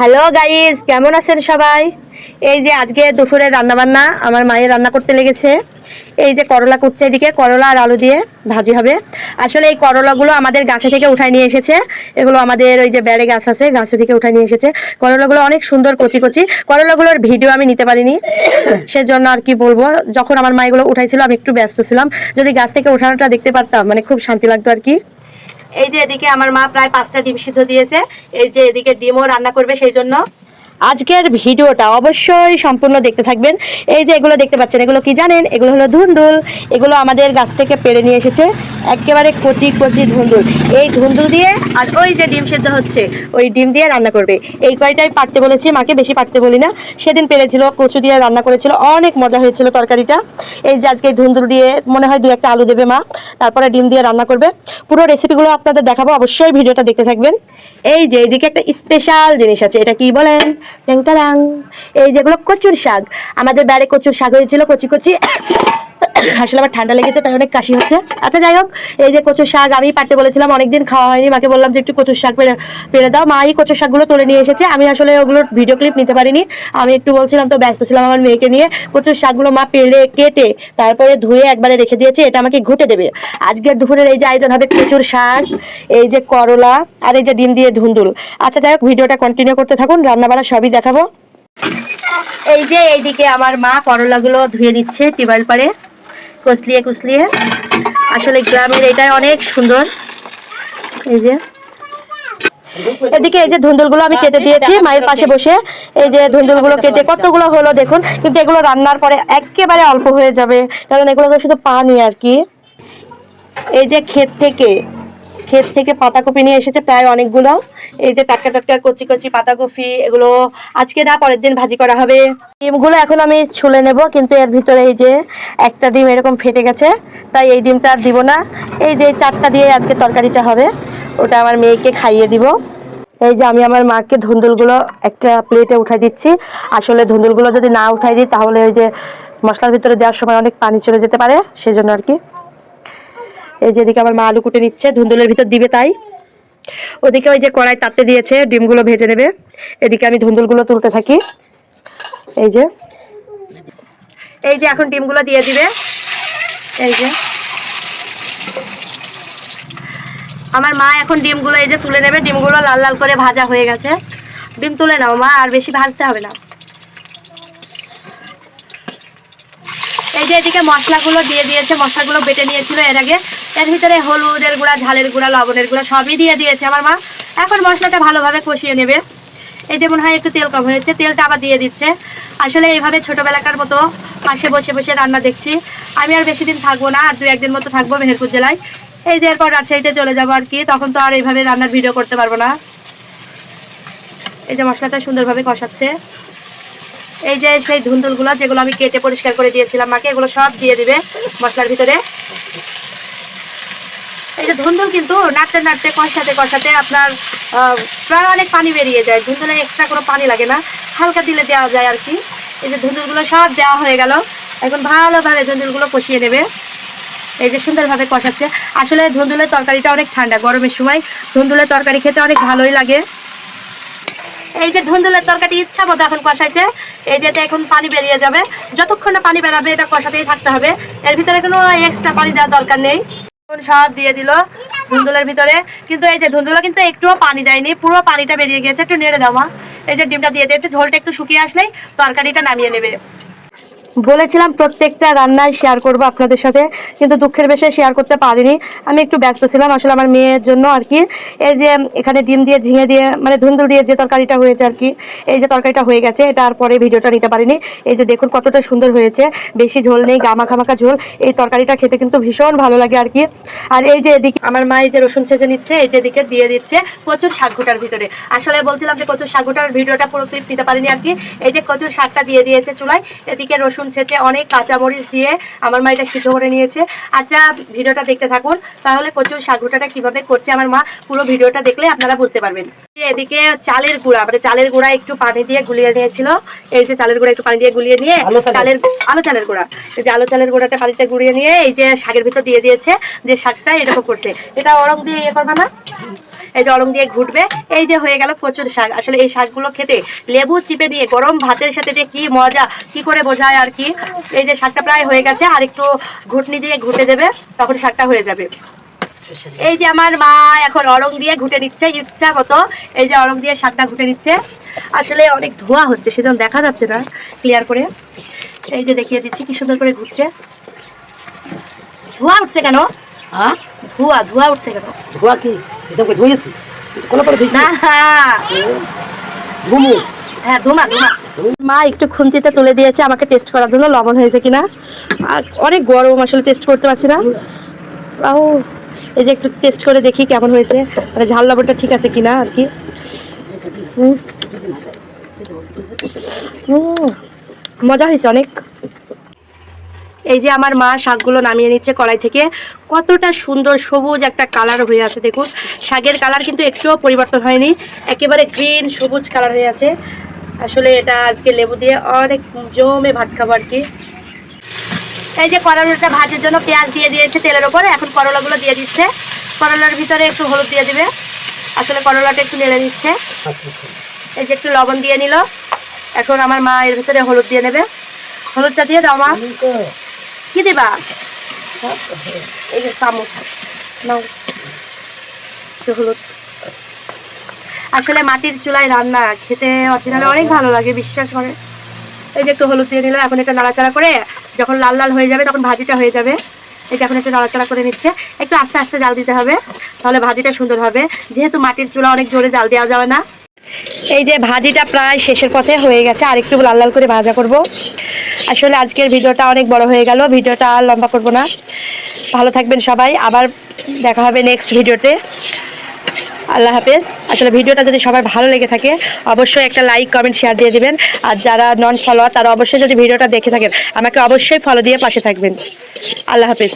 Hello guys কেমন আছেন সবাই? এই যে আজকে দুপুরে রান্না বান্না আমার মায়ের রান্না করতে লেগেছে। এই যে করলা কুচ্ছে এদিকে, করলা আর আলু দিয়ে ভাজি হবে। আসলে এই করলাগুলো আমাদের গাছে থেকে উঠায় নিয়ে এসেছে। এগুলো আমাদের ওই যে বেড়ে গাছ আছে, গাছে থেকে উঠায় নিয়ে এসেছে। করলাগুলো অনেক সুন্দর কচি কচি করলাগুলোর ভিডিও আমি নিতে পারিনি। সেজন্য আর কি বলব, যখন আমার মা এগুলো উঠাইছিল, আমি একটু ব্যস্ত ছিলাম। যদি গাছ থেকে উঠানোটা দেখতে পারতাম মানে খুব শান্তি লাগতো আর কি। এই যে এদিকে আমার মা প্রায় পাঁচটা ডিম সিদ্ধ দিয়েছে, এই যে এদিকে ডিমও রান্না করবে সেই জন্য। আজকের ভিডিওটা অবশ্যই সম্পূর্ণ দেখতে থাকবেন। এই যে এগুলো দেখতে পাচ্ছেন, এগুলো কি জানেন? এগুলো হলো ধুন্দুল। এগুলো আমাদের গাছ থেকে পেরে নিয়ে এসেছে। একেবারে কচি কচি ধুন্দুল। এই ধুন্দুল দিয়ে আর ওই যে ডিম সেদ্ধ হচ্ছে, ওই ডিম দিয়ে রান্না করবে। এই কয়টাই পারতে বলেছি, মাকে বেশি পারতে বলি না। সেদিন পেরেছিল, কচু দিয়ে রান্না করেছিল, অনেক মজা হয়েছিল তরকারিটা। এই যে আজকে ধুন্দুল দিয়ে মনে হয় দু একটা আলু দেবে মা, তারপরে ডিম দিয়ে রান্না করবে। পুরো রেসিপিগুলো আপনাদের দেখাবো, অবশ্যই ভিডিওটা দেখতে থাকবেন। এই যে এইদিকে একটা স্পেশাল জিনিস আছে, এটা কি বলেন? ট্যাংটারাং এই যেগুলো কচুর শাক আমাদের বাড়ি কচুর শাক হয়েছিল কচি কচি। আসলে আমার ঠান্ডা লেগেছে তাই অনেক কাশি হচ্ছে। আচ্ছা যাই হোক, এই যে কচুর শাক, আমি পারতে বলেছিলাম, অনেকদিন খাওয়া হয়নি। মাকে বললাম যে, একটু কচুর শাক পেরে পেরে দাও। মা এই কচুর শাকগুলো তুলে নিয়ে এসেছে। আমি আসলে ওগুলোর ভিডিও ক্লিপ নিতে পারিনি। আমি একটু বলছিলাম তো, ব্যস্ত ছিলাম আমার মেয়েকে নিয়ে। কচুর শাকগুলো মা পেড়ে কেটে, তারপরে ধুয়ে একবারে রেখে দিয়েছে। এটা আমাকে ঘুটে দেবে। আজকের দুপুরের এই যে আয়োজন হবে কচুর শাক, এই যে করলা, আর এই যে ডিম দিয়ে ধুন্দুল। আচ্ছা যাই হোক, ভিডিওটা কন্টিনিউ করতে থাকুন। রান্না বান্না সবই দেখাবো। এই যে এইদিকে আমার মা করলাগুলো ধুয়ে দিচ্ছে টিউবওয়েল পারে কুচলিয়ে কুচলিয়ে আসলে গ্রামের এটাই অনেক সুন্দর। এই যে। এদিকে এই যে ধুন্দুলগুলো আমি কেটে দিয়েছি মায়ের পাশে বসে। এই যে ধুন্দুলগুলো কেটে কতগুলো হলো দেখুন। কিন্তু এগুলো রান্নার পরে একেবারে অল্প হয়ে যাবে। কারণ এগুলো তো শুধু পানি আর কি। এই যে ক্ষেত থেকে ক্ষেত থেকে পাতাকপি নিয়ে এসেছে প্রায় অনেকগুলো। এই যে টাটকা টাটকা, কচি কচি পাতাকপি, এগুলো আজকে না, পরের দিন ভাজি করা হবে। ডিমগুলো এখন আমি ছুলে নেব, কিন্তু এর ভিতরে এই যে একটা ডিম এরকম ফেটে গেছে, তাই এই ডিমটা আর দিব না। এই যে চারটা দিয়ে আজকে তরকারিটা হবে, ওটা আমার মেয়েকে খাইয়ে দিব। এই যে আমি আমার মাকে ধুন্দুলগুলো একটা প্লেটে উঠাই দিচ্ছি। আসলে ধুন্দুলগুলো যদি না উঠাই দিই, তাহলে ওই যে মশলার ভিতরে দেওয়ার সময় অনেক পানি চলে যেতে পারে, সেজন্য আর কি। এই যে এদিকে আমার মা আলু কুটে নিচ্ছে, ধুন্দুলের ভিতর দিবে তাই। ওদিকে ওই যে কড়াই তাপতে দিয়েছে, ডিমগুলো ভেজে নেবে। এদিকে আমি ধুন্দুলগুলো তুলতে থাকি। এই যে। এই যে এখন ডিমগুলো দিয়ে দিবে। এই যে। আমার মা এখন ডিমগুলো এই যে তুলে নেবে, ডিমগুলো লাল লাল করে ভাজা হয়ে গেছে। ডিম তুলে নাও মা, আর বেশি ভাজতে হবে না। এই যে এদিকে মশলাগুলো দিয়ে দিয়েছে, মশলাগুলো বেটে নিয়েছিল এর আগে। এর ভিতরে হলুদের গুঁড়া, ঝালের গুঁড়া, লবণের গুঁড়া সবই দিয়ে দিয়েছে আমার মা। এখন মশলাটা ভালোভাবে কষিয়ে নেবে। এই যে মনে হয় একটু তেল কম হয়েছে, তেলটা আবার দিয়ে দিচ্ছে। আসলে এইভাবে ছোটোবেলাকার মতো পাশে বসে বসে রান্না দেখছি। আমি আর বেশি দিন থাকব না, আর দু একদিন মতো থাকব মেহেরপুর জেলায়। এই যে এরপর রাজশাহীতে চলে যাব আর কি, তখন তো আর এইভাবে রান্নার ভিডিও করতে পারব না। এই যে মশলাটা সুন্দরভাবে কষাচ্ছে। এই যে সেই ধুন্দুলগুলো, যেগুলো আমি কেটে পরিষ্কার করে দিয়েছিলাম মাকে, এগুলো সব দিয়ে দিবে মশলার ভিতরে। এই যে ধুন্দুল কিন্তু নাড়তে নাড়তে কষাতে কষাতে আপনার প্রায় অনেক পানি বেরিয়ে যায়। ধুন্দুলে এক্সট্রা কোনো পানি লাগে না। হালকা দিলে দেওয়া যায় আর কি। এই যে ধুন্দুলগুলো সব দেওয়া হয়ে গেল। এখন ভালোভাবে ধুন্দুলগুলো কষিয়ে নেবে। এই যে সুন্দরভাবে কষাচ্ছে। আসলে ধুন্দুলের তরকারিটা অনেক ঠান্ডা, গরমের সময়। ধুন্দুলের তরকারি খেতে অনেক ভালোই লাগে। এই যে ধুন্দুলের তরকারি ইচ্ছা মতো এখন কষাইছে। এই যে এখন পানি বেরিয়ে যাবে। যতক্ষণ না পানি বেরাবে, এটা কষাতেই থাকতে হবে। এর ভিতরে কোনো এক্সট্রা পানি দেওয়ার দরকার নেই। সব দিয়ে দিল ধুন্দুলের ভিতরে। কিন্তু এই যে ধুন্দুলা কিন্তু একটুও পানি দেয়নি, পুরো পানিটা বেরিয়ে গেছে একটু নেড়ে দেওয়া এই যে ডিমটা দিয়ে দিয়েছে, ঝোলটা একটু শুকিয়ে আসলেই তরকারিটা নামিয়ে নেবে। বলেছিলাম প্রত্যেকটা রান্নায় শেয়ার করব আপনাদের সাথে, কিন্তু দুঃখের বিষয়ে শেয়ার করতে পারিনি। আমি একটু ব্যস্ত ছিলাম, আসলে আমার মেয়ের জন্য আর কি। এই যে এখানে ডিম দিয়ে, ঝিঙে দিয়ে মানে ধুন্দুল দিয়ে যে তরকারিটা হয়েছে আর কি, এই যে তরকারিটা হয়ে গেছে, এটা আর পরে ভিডিওটা নিতে পারিনি। এই যে দেখুন কতটা সুন্দর হয়েছে, বেশি ঝোল নেই গামাখা মাখা ঝোল, এই তরকারিটা খেতে কিন্তু ভীষণ ভালো লাগে আর কি। আর এই যে এদিকে আমার মা এই যে রসুন ছেঁচে নিচ্ছে, এই যে এদিকে দিয়ে দিচ্ছে কচুর শাকগুটার ভিতরে। আসলে বলছিলাম যে কচুর শাকগুটার ভিডিওটা পুরো ক্লিপ নিতে পারিনি আর কি। এই যে কচুর শাকটা দিয়ে দিয়েছে চুলায়, এদিকে রসুন ছেঁচে অনেক কাঁচামরিচ দিয়ে আমার মা এটা সিদ্ধ করে নিয়েছে। আচ্ছা ভিডিওটা দেখতে থাকুন। তাহলে কচুর শাকগুটাটা কীভাবে করছে আমার মা পুরো ভিডিওটা দেখলে আপনারা বুঝতে পারবেন। যে এদিকে চালের গুঁড়া মানে চালের গুঁড়া একটু পানি দিয়ে গুলিয়ে নিয়েছিল। এই যে চালের গুঁড়া একটু পানি দিয়ে গুলিয়ে নিয়ে চালের। আলো চালের গুঁড়া। এই যে আলো চালের গুঁড়াটা পানিতে গুলিয়ে নিয়ে এই যে শাকের ভিতর দিয়ে দিয়েছে যে শাকটা এরকম করছে। এটা ওরম দিয়ে ইয়ে করবে না এই যে অলং দিয়ে ঘুটবে এই যে হয়ে গেল কচুর শাক। আসলে এই শাকগুলো খেতে লেবু চিপে নিয়ে গরম ভাতের সাথে যে কি মজা কি করে বোঝায় আর কি এই যে শাকটা প্রায় হয়ে গেছে আর একটু ঘুটনি দিয়ে ঘুটে দেবে তখন শাকটা হয়ে যাবে। এই যে আমার মা এখন অরং দিয়ে ঘুটে নিচ্ছে ইচ্ছা মতো। এই যে অরং দিয়ে শাকটা ঘুটে নিচ্ছে। আসলে অনেক ধোয়া হচ্ছে সেজন্য দেখা যাচ্ছে না ক্লিয়ার করে। এই যে দেখিয়ে দিচ্ছি কি সুন্দর করে ঘুরছে। ধোয়া উঠছে কেন? হ্যাঁ? ধোয়া ধোয়া উঠছে কেন? ধোয়া কি? হিসাব করে ধুয়েছি কোনো করে ধুয়েছি না হ্যাঁ হ্যাঁ ধুমা ধুমা। মা একটু খুন্তিতে তুলে দিয়েছে আমাকে টেস্ট করার জন্য লবণ হয়েছে কিনা। আর অনেক গরম আসলে টেস্ট করতে পারছি না। ও এই যে একটু টেস্ট করে দেখি কেমন হয়েছে। মানে ঝাল লবণটা ঠিক আছে কিনা আর কি। মজা হয়েছে অনেক। এই যে আমার মা শাকগুলো নামিয়ে নিচ্ছে কড়াই থেকে, কতটা সুন্দর সবুজ একটা কালার হয়ে আছে, দেখুন। শাকের কালার কিন্তু একটুও পরিবর্তন হয়নি, একেবারে গ্রিন সবুজ কালার হয়ে আছে। আসলে এটা আজকে লেবু দিয়ে অনেক জমে ভাত খাব আর কি। এই যে করলাটা ভাজার জন্য পেঁয়াজ দিয়ে দিয়েছে তেলের ওপরে এখন করলাগুলো দিয়ে দিচ্ছে। করলার ভিতরে একটু হলুদ দিয়ে দিবে। আসলে করলাটা একটু নেড়ে নিচ্ছে। এই যে একটু লবণ দিয়ে নিল। এখন আমার মা এর ভিতরে হলুদ দিয়ে নেবে। হলুদটা দিয়ে দাও মা। কি দিবা? এই যে চামচ। নাও। একটু হলুদ। আসলে মাটির চুলায় রান্না খেতে অরিজিনালি অনেক ভালো লাগে বিশ্বাস করে। এই যে একটু হলুদ দিয়ে নিল এখন এটা নাড়াচাড়া করে যখন লাল লাল হয়ে যাবে তখন ভাজিটা হয়ে যাবে। এই যে এখন একটু নাড়াচাড়া করে নিচ্ছে। একটু আস্তে আস্তে জাল দিতে হবে তাহলে ভাজিটা সুন্দর হবে। যেহেতু মাটির চুলা অনেক জোরে জাল দেওয়া যাবে না। এই যে ভাজিটা প্রায় শেষের পথে হয়ে গেছে আর একটু লাল লাল করে ভাজা করব। আসলে আজকের ভিডিওটা অনেক বড় হয়ে গেল। ভিডিওটা আর লম্বা করব না। ভালো থাকবেন সবাই। আবার দেখা হবে নেক্সট ভিডিওতে। আল্লাহ হাফেজ। আসলে ভিডিওটা যদি সবার ভালো লেগে থাকে, অবশ্যই একটা লাইক কমেন্ট শেয়ার দিয়ে দিবেন। আর যারা নন ফলোয়ার তারা অবশ্যই যদি ভিডিওটা দেখে থাকেন, আমাকে অবশ্যই ফলো দিয়ে পাশে থাকবেন। আল্লাহ হাফেজ।